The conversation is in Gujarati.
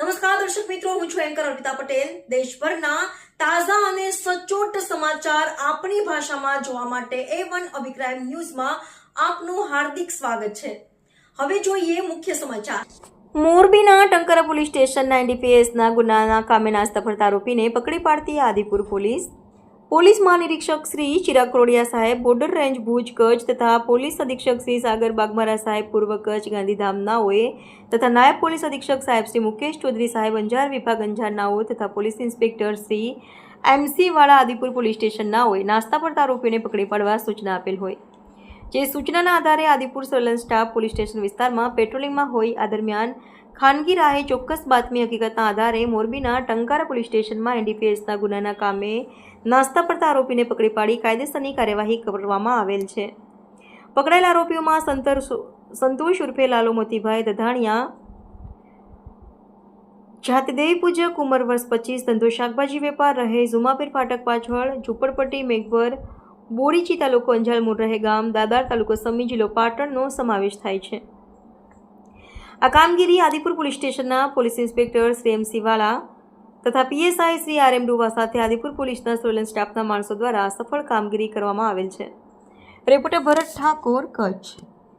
નમસ્કાર, દર્શક મિત્રો, હું છું એન્કર અર્પિતા પટેલ. દેશભરના તાજા અને સચોટ સમાચાર આપણી ભાષામાં જોવા માટે એ વન અભિપ્રાય ન્યૂઝમાં આપનું હાર્દિક સ્વાગત છે. હવે જોઈએ મુખ્ય સમાચાર. મોરબીના ટંકરા પોલીસ સ્ટેશનના એનડીપીએસના ગુનાના કામે નાસ્તા ફરતા આરોપીને પકડી પાડતી આદિપુર પોલીસ. પોલીસ મહાનિરીક્ષક શ્રી ચિરાગ કોડિયા સાહેબ, બોર્ડર રેન્જ ભુજ કચ્છ તથા પોલીસ અધિક્ષક શ્રી સાગર બાગમારા સાહેબ, પૂર્વ કચ્છ ગાંધીધામનાઓએ તથા નાયબ પોલીસ અધિક્ષક સાહેબ શ્રી મુકેશ ચૌધરી સાહેબ, અંજાર વિભાગ અંજારનાઓ તથા પોલીસ ઇન્સ્પેક્ટર શ્રી એમસી વાળા આદિપુર પોલીસ સ્ટેશનનાઓએ નાસ્તા પડતા આરોપીઓને પકડી પાડવા સૂચના આપેલ હોય. જે સૂચનાના આધારે Adipur surveillance staff police station વિસ્તારમાં પેટ્રોલિંગમાં હોય આ દરમિયાન ખાનગી રાહે ચોક્કસ બાતમી હકીકતના આધારે મોરબીના ટંકારા પોલીસ સ્ટેશનમાં એનડીપીએસના ગુનાના કામે નાસ્તા પડતા આરોપીને પકડી પાડી કાયદેસરની કાર્યવાહી કરવામાં આવેલ છે. પકડાયેલા આરોપીઓમાં સંતર સંતોષ ઉર્ફે લાલો મોતીભાઈ દધાણિયા, જાતદેવી પૂજક ઉંમર વર્ષ પચીસ, ધંધો શાકભાજી વેપાર રહે ઝુમાપીર ફાટક પાછળ, ઝુંપડપટ્ટી મેઘવર, બોરીચી તાલુકો અંજાલમૂળ રહે ગામ, દાદાર તાલુકો સમી જિલ્લો પાટણનો સમાવેશ થાય છે. આ કામગીરી આદિપુર પોલીસ સ્ટેશનના police inspector Shri M Siwala તથા PSI Shri R M Duva સાથે આદિપુર પોલીસના સર્વેલન્સ સ્ટાફના માણસો દ્વારા સફળ કામગીરી કરવામાં આવેલ છે. રિપોર્ટર ભરત ઠાકોર કચ્છ.